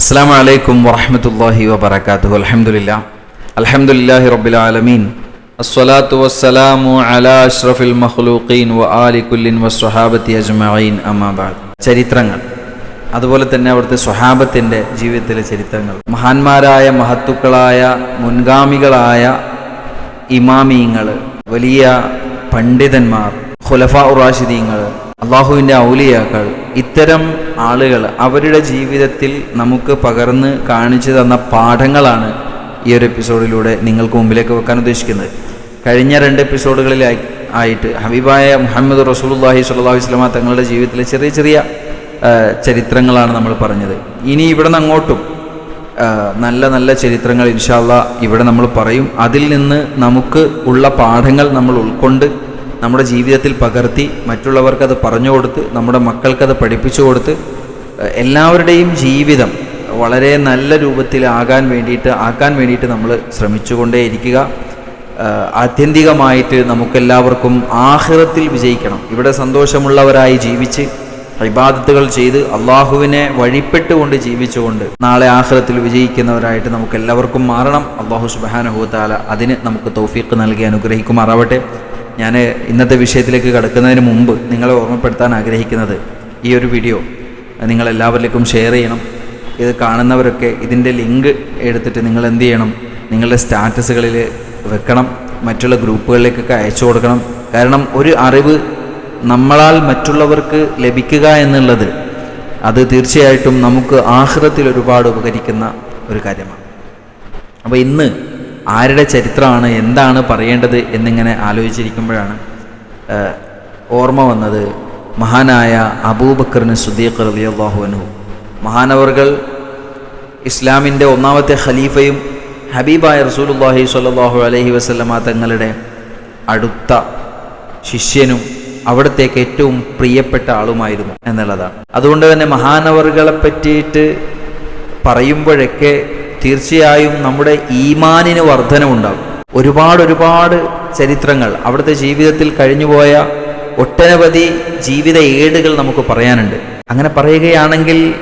അസ്സാം വലൈക്കും വറഹമത്തല്ലാഹി വബർക്കാത്തു അലഹമുല്ല അലഹമുല്ലാഹി റബ്ബിലാലമീൻ അസ്വലാത്തു വസ്സലാമു അലാ അഷ്റഫിൽ മഖ്ലൂഖീൻ വ ആലി കുല്ലിൻ വസ്വഹാബത്തി അജ്മഈൻ. അമാബാദ് ചരിത്രങ്ങൾ. അതുപോലെ തന്നെ അവിടുത്തെ സ്വഹാബത്തിന്റെ ജീവിതത്തിലെ ചരിത്രങ്ങൾ. മഹാന്മാരായ മഹത്തുക്കളായ മുൻഗാമികളായ ഇമാമീങ്ങൾ വലിയ പണ്ഡിതന്മാർ ഖുലഫ ഉറാഷിദീങ്ങൾ അള്ളാഹുവിന്റെ ഔലിയാക്കൾ ഇത്തരം ആളുകൾ അവരുടെ ജീവിതത്തിൽ നമുക്ക് പകർന്ന് കാണിച്ചു തന്ന പാഠങ്ങളാണ് ഈ ഒരു എപ്പിസോഡിലൂടെ നിങ്ങൾക്ക് മുമ്പിലേക്ക് വെക്കാൻ ഉദ്ദേശിക്കുന്നത്. കഴിഞ്ഞ രണ്ട് എപ്പിസോഡുകളിലായി ആയിട്ട് ഹബീബായ മുഹമ്മദ് റസൂലുല്ലാഹി സ്വല്ലാഹു വസ്ലമ തങ്ങളുടെ ജീവിതത്തിലെ ചെറിയ ചെറിയ ചരിത്രങ്ങളാണ് നമ്മൾ പറഞ്ഞത്. ഇനി ഇവിടെ നിന്ന് അങ്ങോട്ടും നല്ല നല്ല ചരിത്രങ്ങൾ ഇൻഷാല്ല ഇവിടെ നമ്മൾ പറയും. അതിൽ നിന്ന് നമുക്ക് ഉള്ള പാഠങ്ങൾ നമ്മൾ ഉൾക്കൊണ്ട് നമ്മുടെ ജീവിതത്തിൽ പകർത്തി മറ്റുള്ളവർക്കത് പറഞ്ഞു കൊടുത്ത് നമ്മുടെ മക്കൾക്കത് പഠിപ്പിച്ചു കൊടുത്ത് എല്ലാവരുടെയും ജീവിതം വളരെ നല്ല രൂപത്തിലാകാൻ വേണ്ടിയിട്ട് ആക്കാൻ വേണ്ടിയിട്ട് നമ്മൾ ശ്രമിച്ചുകൊണ്ടേ ഇരിക്കുക ആത്യന്തികമായിട്ട് നമുക്കെല്ലാവർക്കും ആഹൃതത്തിൽ വിജയിക്കണം. ഇവിടെ സന്തോഷമുള്ളവരായി ജീവിച്ച് ഇബാദത്തുകൾ ചെയ്ത് അള്ളാഹുവിനെ വഴിപ്പെട്ടുകൊണ്ട് ജീവിച്ചുകൊണ്ട് നാളെ ആഹ്റത്തിൽ വിജയിക്കുന്നവരായിട്ട് നമുക്ക് എല്ലാവർക്കും മാറണം. അള്ളാഹു സുബാനഹുത്താല അതിന് നമുക്ക് തൗഫീഖ് നൽകി അനുഗ്രഹിക്കുമാറാവട്ടെ. ഞാൻ ഇന്നത്തെ വിഷയത്തിലേക്ക് കടക്കുന്നതിന് മുമ്പ് നിങ്ങളെ ഓർമ്മപ്പെടുത്താൻ ആഗ്രഹിക്കുന്നത് ഈ ഒരു വീഡിയോ നിങ്ങളെല്ലാവരിലേക്കും ഷെയർ ചെയ്യണം. ഇത് കാണുന്നവരൊക്കെ ഇതിന്റെ ലിങ്ക് എടുത്തിട്ട് നിങ്ങൾ എന്ത് ചെയ്യണം? നിങ്ങളുടെ സ്റ്റാറ്റസുകളിൽ വെക്കണം. മറ്റുള്ള ഗ്രൂപ്പുകളിലേക്കൊക്കെ അയച്ചു കൊടുക്കണം. കാരണം ഒരു അറിവ് നമ്മളാൽ മറ്റുള്ളവർക്ക് ലഭിക്കുക എന്നുള്ളത് അത് തീർച്ചയായിട്ടും നമുക്ക് ആഹൃതത്തിൽ ഒരുപാട് ഉപകരിക്കുന്ന ഒരു കാര്യമാണ്. അപ്പോൾ ഇന്ന് ആരുടെ ചരിത്രമാണ് എന്താണ് പറയേണ്ടത് എന്നിങ്ങനെ ആലോചിച്ചിരിക്കുമ്പോഴാണ് ഓർമ്മ വന്നത് മഹാനായ അബൂബക്കറിന് സുദീഖ് റളിയല്ലാഹു അൻഹു. മഹാനവർകൾ ഇസ്ലാമിന്റെ ഒന്നാമത്തെ ഖലീഫയും ഹബീബായ റസൂലുള്ളാഹി സ്വല്ലല്ലാഹു അലഹി വസല്ലമ തങ്ങളുടെ അടുത്ത ശിഷ്യനും അവിടത്തേക്ക് ഏറ്റവും പ്രിയപ്പെട്ട ആളുമായിരുന്നു എന്നുള്ളതാണ്. അതുകൊണ്ട് തന്നെ മഹാനവറുകളെ പറ്റിയിട്ട് പറയുമ്പോഴൊക്കെ തീർച്ചയായും നമ്മുടെ ഈമാനിന് വർധനമുണ്ടാകും. ഒരുപാട് ഒരുപാട് ചരിത്രങ്ങൾ അവിടുത്തെ ജീവിതത്തിൽ കഴിഞ്ഞുപോയ ഒട്ടനവധി ജീവിത ഏടുകൾ നമുക്ക് പറയാനുണ്ട്. അങ്ങനെ പറയുകയാണെങ്കിൽ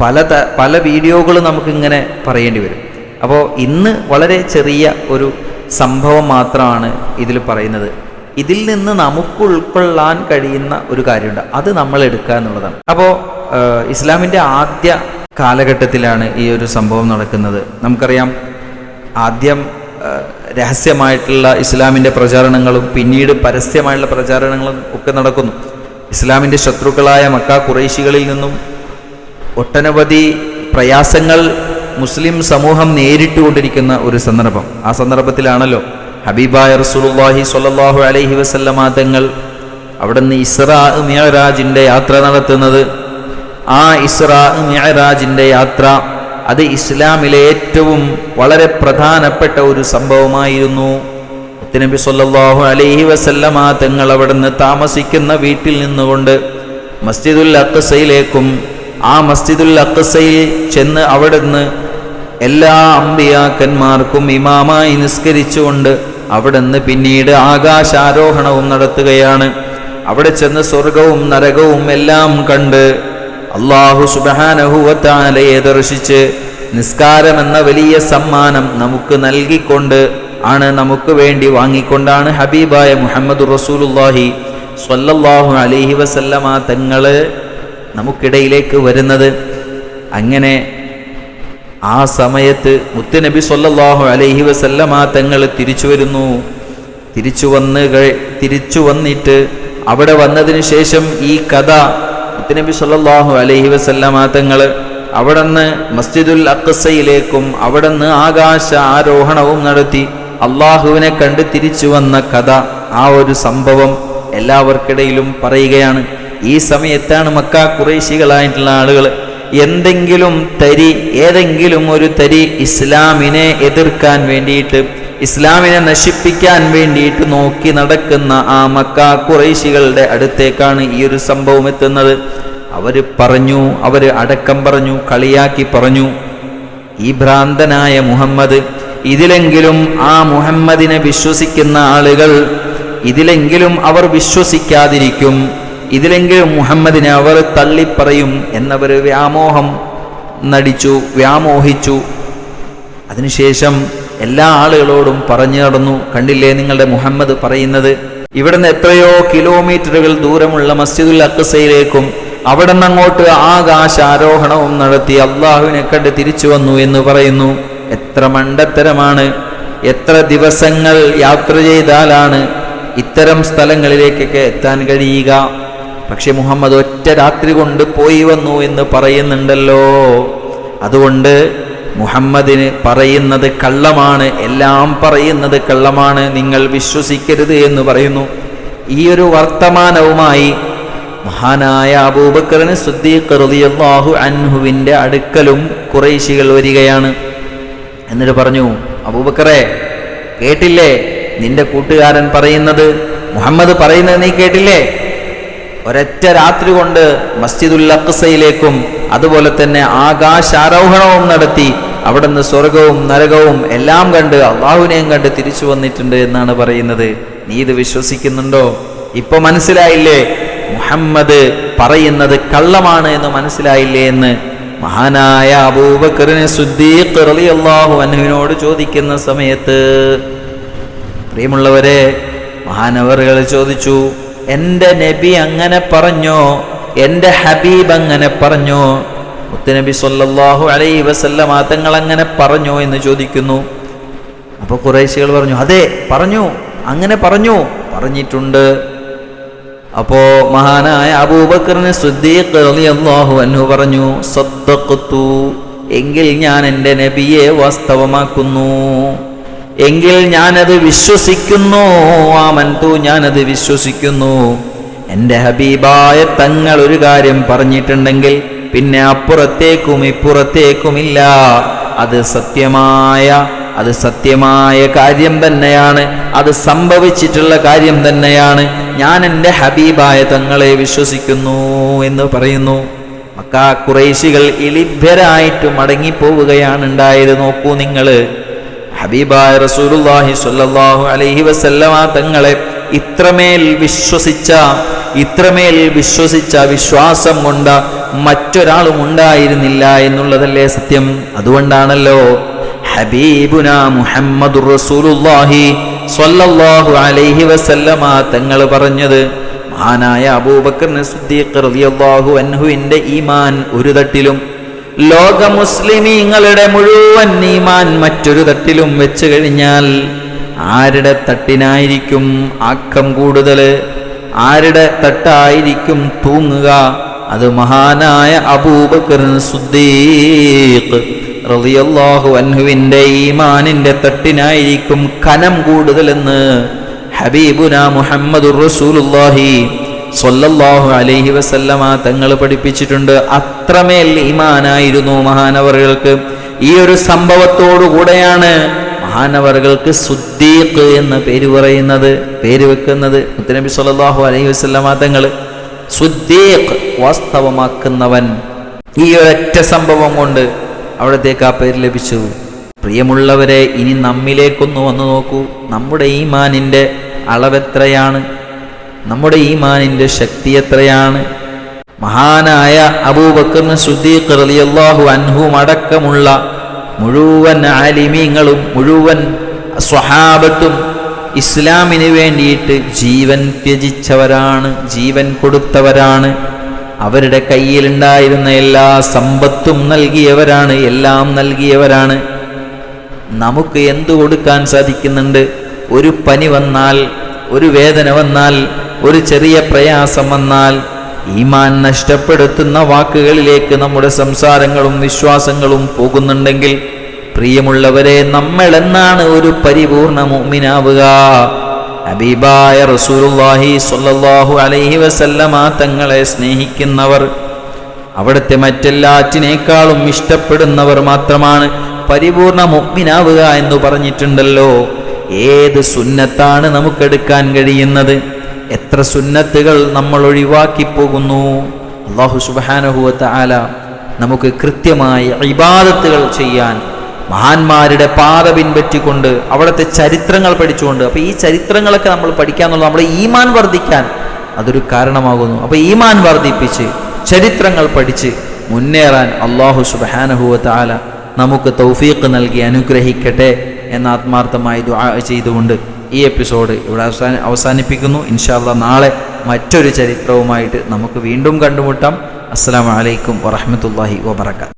പല പല വീഡിയോകൾ നമുക്കിങ്ങനെ പറയേണ്ടി വരും. അപ്പോൾ ഇന്ന് വളരെ ചെറിയ ഒരു സംഭവം മാത്രമാണ് ഇതിൽ പറയുന്നത്. ഇതിൽ നിന്ന് നമുക്ക് ഉൾക്കൊള്ളാൻ കഴിയുന്ന ഒരു കാര്യമുണ്ട്. അത് നമ്മൾ എടുക്കുക എന്നുള്ളതാണ്. അപ്പോൾ ഇസ്ലാമിന്റെ ആദ്യ കാലഘട്ടത്തിലാണ് ഈ ഒരു സംഭവം നടക്കുന്നത്. നമുക്കറിയാം ആദ്യം രഹസ്യമായിട്ടുള്ള ഇസ്ലാമിന്റെ പ്രചാരണങ്ങളും പിന്നീട് പരസ്യമായിട്ടുള്ള പ്രചാരണങ്ങളും ഒക്കെ നടക്കുന്നു. ഇസ്ലാമിന്റെ ശത്രുക്കളായ മക്ക കുറേശികളിൽ നിന്നും ഒട്ടനവധി പ്രയാസങ്ങൾ മുസ്ലിം സമൂഹം നേരിട്ടുകൊണ്ടിരിക്കുന്ന ഒരു സന്ദർഭം. ആ സന്ദർഭത്തിലാണല്ലോ ഹബീബായ റസൂലുള്ളാഹി സ്വല്ലല്ലാഹു അലൈഹി വസല്ലമ തങ്ങൾ അവിടുന്ന് ഇസ്രാ മിയറാജിന്റെ യാത്ര നടത്തുന്നത്. ആ ഇസ്രാ മിയറാജിന്റെ യാത്ര അത് ഇസ്ലാമിലെ ഏറ്റവും വളരെ പ്രധാനപ്പെട്ട ഒരു സംഭവമായിരുന്നു. നബി സ്വല്ലല്ലാഹു അലൈഹി വസല്ലമ തങ്ങൾ അവിടുന്ന് താമസിക്കുന്ന വീട്ടിൽ നിന്നുകൊണ്ട് മസ്ജിദുൽ അഖ്സയിലേക്കും ആ മസ്ജിദുൽ അഖ്സയിൽ ചെന്ന് അവിടുന്ന് എല്ലാ അമ്പിയാക്കന്മാർക്കും ഇമാമായി നിസ്കരിച്ചുകൊണ്ട് അവിടുന്ന് പിന്നീട് ആകാശാരോഹണവും നടത്തുകയാണ്. അവിടെ ചെന്ന് സ്വർഗവും നരകവും എല്ലാം കണ്ട് അള്ളാഹു സുബാനഹുവത്താലയെ ദർശിച്ച് നിസ്കാരം എന്ന വലിയ സമ്മാനം നമുക്ക് നൽകിക്കൊണ്ട് ആണ് നമുക്ക് വേണ്ടി വാങ്ങിക്കൊണ്ടാണ് ഹബീബായ മുഹമ്മദ് റസൂലുല്ലാഹി സ്വല്ലല്ലാഹു അലൈഹി വസല്ലമ തങ്ങൾ നമുക്കിടയിലേക്ക് വരുന്നത്. അങ്ങനെ ആ സമയത്ത് മുത്തുനബി സൊല്ലാഹു അലൈഹി വസല്ലമ തങ്ങൾ തിരിച്ചു വരുന്നു. തിരിച്ചു വന്ന് തിരിച്ചു വന്നിട്ട് അവിടെ വന്നതിന് ശേഷം ഈ കഥ മുത്തുനബി സൊല്ലാഹു അലൈഹി വസല്ലമ തങ്ങൾ അവിടെ നിന്ന് മസ്ജിദുൽ അക്കസയിലേക്കും അവിടെ നിന്ന് ആകാശ ആരോഹണവും നടത്തി അള്ളാഹുവിനെ കണ്ട് തിരിച്ചു വന്ന കഥ ആ ഒരു സംഭവം എല്ലാവർക്കിടയിലും പറയുകയാണ്. ഈ സമയത്താണ് മക്ക കുറേശികളായിട്ടുള്ള ആളുകൾ എന്തെങ്കിലും തരി ഏതെങ്കിലും ഒരു തരി ഇസ്ലാമിനെ എതിർക്കാൻ വേണ്ടിയിട്ട് ഇസ്ലാമിനെ നശിപ്പിക്കാൻ വേണ്ടിയിട്ട് നോക്കി നടക്കുന്ന ആ മക്ക കുറേശികളുടെ അടുത്തേക്കാണ് ഈ ഒരു സംഭവം എത്തുന്നത്. അവർ പറഞ്ഞു അവർ അടക്കം പറഞ്ഞു കളിയാക്കി പറഞ്ഞു ഈ ഭ്രാന്തനായ മുഹമ്മദ് ഇതിലെങ്കിലും ആ മുഹമ്മദിനെ വിശ്വസിക്കുന്ന ആളുകൾ ഇതിലെങ്കിലും അവർ വിശ്വസിക്കാതിരിക്കും ഇതിലെങ്കിലും മുഹമ്മദിനെ അവർ തള്ളിപ്പറയും എന്നവർ വ്യാമോഹം നടിച്ചു വ്യാമോഹിച്ചു. അതിനുശേഷം എല്ലാ ആളുകളോടും പറഞ്ഞു നടന്നു കണ്ടില്ലേ നിങ്ങളുടെ മുഹമ്മദ് പറയുന്നത്? ഇവിടുന്ന് എത്രയോ കിലോമീറ്ററുകൾ ദൂരമുള്ള മസ്ജിദുൽ അക്സയിലേക്കും അവിടെ നിന്ന് അങ്ങോട്ട് ആകാശാരോഹണവും നടത്തി അള്ളാഹുവിനെ കണ്ട് തിരിച്ചു വന്നു എന്ന് പറയുന്നു. എത്ര മണ്ടത്തരമാണ്. എത്ര ദിവസങ്ങൾ യാത്ര ചെയ്താലാണ് ഇത്തരം സ്ഥലങ്ങളിലേക്കൊക്കെ എത്താൻ കഴിയുക. പക്ഷെ മുഹമ്മദ് ഒറ്റ രാത്രി കൊണ്ട് പോയി വന്നു എന്ന് പറയുന്നുണ്ടല്ലോ. അതുകൊണ്ട് മുഹമ്മദിന് പറയുന്നത് കള്ളമാണ് എല്ലാം പറയുന്നത് കള്ളമാണ് നിങ്ങൾ വിശ്വസിക്കരുത് എന്ന് പറയുന്നു. ഈ ഒരു വർത്തമാനവുമായി മഹാനായ അബൂബക്കറിന് റളിയല്ലാഹു അൻഹുവിന്റെ അടുക്കലും കുറേശികൾ വരികയാണ്. എന്നിട്ട് പറഞ്ഞു അബൂബക്കറെ കേട്ടില്ലേ? നിന്റെ കൂട്ടുകാരൻ പറയുന്നത് മുഹമ്മദ് പറയുന്നത് നീ കേട്ടില്ലേ? ഒരൊറ്റ രാത്രി കൊണ്ട് മസ്ജിദുൽ അക്സയിലേക്കും അതുപോലെ തന്നെ ആകാശാരോഹണവും നടത്തി അവിടുന്ന് സ്വർഗവും നരകവും എല്ലാം കണ്ട് അള്ളാഹുവിനെയും കണ്ട് തിരിച്ചു വന്നിട്ടുണ്ട് എന്നാണ് പറയുന്നത്. നീ ഇത് വിശ്വസിക്കുന്നുണ്ടോ? ഇപ്പൊ മനസ്സിലായില്ലേ? മുഹമ്മദ് പറയുന്നത് കള്ളമാണ് എന്ന് മനസ്സിലായില്ലേ എന്ന്? മഹാനായ അബൂബക്കറിനെ സുദ്ദീഖ് റളിയല്ലാഹു അൻഹുവിനോട് ചോദിക്കുന്ന സമയത്ത് പ്രിയമുള്ളവരെ മഹാനവറുകൾ ചോദിച്ചു എന്റെ നബി അങ്ങനെ പറഞ്ഞോ? എന്റെ ഹബീബ് അങ്ങനെ പറഞ്ഞോ? മുത്തുനബി സൊല്ലാഹു അലൈ വസല്ലമ തങ്ങൾ അങ്ങനെ പറഞ്ഞോ എന്ന് ചോദിക്കുന്നു. അപ്പോൾ കുറേശികൾ പറഞ്ഞു അതെ പറഞ്ഞു. അങ്ങനെ പറഞ്ഞു. പറഞ്ഞിട്ടുണ്ട്. അപ്പോ മഹാനായ അബൂബക്കറിന് സുദ്ദീഖ് അൻഹു പറഞ്ഞു സദ്ദഖ്തു എങ്കിൽ ഞാൻ എന്റെ നബിയെ വാസ്തവമാക്കുന്നു. എങ്കിൽ ഞാനത് വിശ്വസിക്കുന്നു. ആമൻതു ഞാനത് വിശ്വസിക്കുന്നു. എന്റെ ഹബീബായ തങ്ങൾ ഒരു കാര്യം പറഞ്ഞിട്ടുണ്ടെങ്കിൽ പിന്നെ അപ്പുറത്തേക്കും ഇപ്പുറത്തേക്കുമില്ല. അത് സത്യമായ അത് സത്യമായ കാര്യം തന്നെയാണ്. അത് സംഭവിച്ചിട്ടുള്ള കാര്യം തന്നെയാണ്. ഞാൻ എന്റെ ഹബീബായ തങ്ങളെ വിശ്വസിക്കുന്നു എന്ന് പറയുന്നു. മക്ക കുറേശികൾ ഇളിഭ്യരായിട്ട് മടങ്ങിപ്പോവുകയാണ് ഉണ്ടായത്. നോക്കൂ നിങ്ങൾ. ഹബീബായ റസൂലുള്ളാഹി സ്വല്ലല്ലാഹു അലൈഹി വസല്ലമ തങ്ങളെ ഇത്രമേൽ വിശ്വസിച്ച ഇത്രമേൽ വിശ്വസിച്ച വിശ്വാസം കൊണ്ട് മറ്റൊരാളും ഉണ്ടായിരുന്നില്ല എന്നുള്ളതല്ലേ സത്യം? അതുകൊണ്ടാണല്ലോ ഹബീബുന മുഹമ്മദുർ റസൂലുള്ളാഹി സ്വല്ലല്ലാഹു അലൈഹി വസല്ലമ തങ്ങൾ പറഞ്ഞത് മഹാനായ അബൂബക്കർ സിദ്ദീഖ് റളിയല്ലാഹു അൻഹുവിന്റെ ഈമാൻ ഒരു തട്ടിലും ലോക മുസ്ലിമീങ്ങളുടെ മുഴുവൻ നീമാൻ മറ്റൊരു തട്ടിലും വെച്ചു കഴിഞ്ഞാൽ ആരുടെ തട്ടിനായിരിക്കും ആക്കം കൂടുതൽ? ആരുടെ തട്ടായിരിക്കും തൂങ്ങുക? അത് മഹാനായ അബൂബക്കർ സുദ്ദീഖ് റളിയല്ലാഹു അൻഹുവിന്റെ ഈമാനിന്റെ തട്ടിനായിരിക്കും കനം കൂടുതലെന്ന് ഹബീബുന മുഹമ്മദുർ റസൂലുള്ളാഹി സ്വല്ലല്ലാഹു അലൈഹി വസല്ലമ തങ്ങൾ പഠിപ്പിച്ചിട്ടുണ്ട്. അത്രമേൽ ഈമാനായിരുന്നു മഹാനവറുകൾക്ക്. ഈ ഒരു സംഭവത്തോടു കൂടെയാണ് മഹാനവറുകൾക്ക് സുദ്ദീഖ് എന്ന പേര് പറയുന്നത് പേര് വെക്കുന്നത്. മുത്തനബി സൊല്ലാഹു അലൈഹി വസല്ലമ തങ്ങൾ സുദ്ദീഖ് വാസ്തവമാക്കുന്നവൻ. ഈ ഒരൊറ്റ സംഭവം കൊണ്ട് അവിടത്തേക്ക് ആ പേര് ലഭിച്ചു. പ്രിയമുള്ളവരെ ഇനി നമ്മിലേക്കൊന്ന് വന്നു നോക്കൂ. നമ്മുടെ ഈമാനിന്റെ അളവെത്രയാണ്? നമ്മുടെ ഈമാനിന്റെ ശക്തി എത്രയാണ്? മഹാനായ അബൂബക്കറിന് സുദ്ദീഖ് റളിയല്ലാഹു അൻഹും അടക്കമുള്ള മുഴുവൻ ആലിമീങ്ങളും മുഴുവൻ സ്വഹാബത്തും ഇസ്ലാമിന് വേണ്ടിയിട്ട് ജീവൻ ത്യജിച്ചവരാണ് ജീവൻ കൊടുത്തവരാണ്. അവരുടെ കയ്യിലുണ്ടായിരുന്ന എല്ലാ സമ്പത്തും നൽകിയവരാണ് എല്ലാം നൽകിയവരാണ്. നമുക്ക് എന്തു കൊടുക്കാൻ സാധിക്കുന്നുണ്ട്? ഒരു പനി വന്നാൽ ഒരു വേദന വന്നാൽ ഒരു ചെറിയ പ്രയാസം വന്നാൽ ഈമാൻ നഷ്ടപ്പെടുത്തുന്ന വാക്കുകളിലേക്ക് നമ്മുടെ സംസാരങ്ങളും വിശ്വാസങ്ങളും പോകുന്നുണ്ടെങ്കിൽ പ്രിയമുള്ളവരെ നമ്മളെന്നാണ് ഒരു പരിപൂർണ മുഅ്മിനാവുക. ഹബീബായ റസൂലുള്ളാഹി സ്വല്ലല്ലാഹു അലൈഹി വസല്ലമ തങ്ങളെ സ്നേഹിക്കുന്നവർ അവിടുത്തെ മറ്റെല്ലാറ്റിനേക്കാളും ഇഷ്ടപ്പെടുന്നവർ മാത്രമാണ് പരിപൂർണ മുഗ്മിനാവുക എന്ന് പറഞ്ഞിട്ടുണ്ടല്ലോ. ഏത് സുന്നത്താണ് നമുക്കെടുക്കാൻ കഴിയുന്നത്? എത്ര സുന്നത്തുകൾ നമ്മൾ ഒഴിവാക്കി പോകുന്നു? അള്ളാഹു സുബാനഹുവത്ത ആല നമുക്ക് കൃത്യമായി ഇബാദത്തുകൾ ചെയ്യാൻ മഹാന്മാരുടെ പാത പിൻപറ്റിക്കൊണ്ട് അവിടുത്തെ ചരിത്രങ്ങൾ പഠിച്ചുകൊണ്ട് അപ്പോൾ ഈ ചരിത്രങ്ങളൊക്കെ നമ്മൾ പഠിക്കാന്നുള്ള നമ്മുടെ ഈമാൻ വർദ്ധിക്കാൻ അതൊരു കാരണമാകുന്നു. അപ്പോൾ ഈമാൻ വർദ്ധിപ്പിച്ച് ചരിത്രങ്ങൾ പഠിച്ച് മുന്നേറാൻ അള്ളാഹു സുബാനഹുവ താല നമുക്ക് തൗഫീഖ് നൽകി അനുഗ്രഹിക്കട്ടെ. എന്ന ആത്മാർത്ഥമായി ദുആ ചെയ്തുകൊണ്ട് ഈ എപ്പിസോഡ് ഇവിടെ അവസാന അവസാനിപ്പിക്കുന്നു. ഇൻഷാല്ല നാളെ മറ്റൊരു ചരിത്രവുമായിട്ട് നമുക്ക് വീണ്ടും കണ്ടുമുട്ടാം. അസ്സാം വലൈക്കും വറഹമത്തല്ലാഹി വബർക്കാത്ത്